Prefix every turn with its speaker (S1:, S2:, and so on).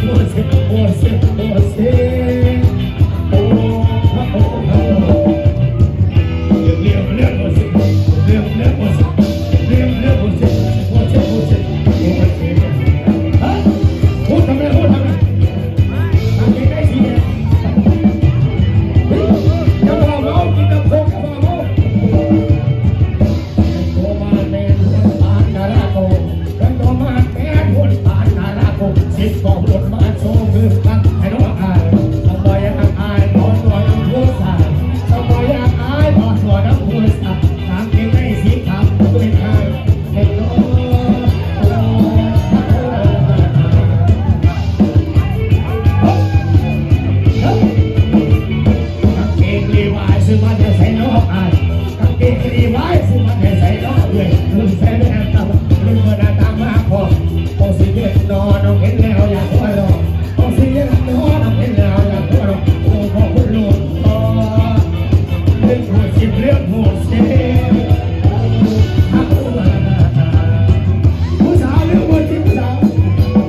S1: você, você, você. você. ติดของรถมาโชว์คือตั้งให้น้องอายต้องปล่อยยังอายนอนลอยน้ำพุสาต้องปล่อยยังอายนอนลอยน้ำพุสาถามเองไม่สิถามก็เป็นอายเด็กน้องซื้อมาแต่ใส่น้องอายกางเกงรีไว้ซื้อมาแต่ใส่น้องเอื่อยรุ่นแฟนแม่ตารุ่นเมื่อหน้าตามาพอ Jose Jet, me. red horse, yeah.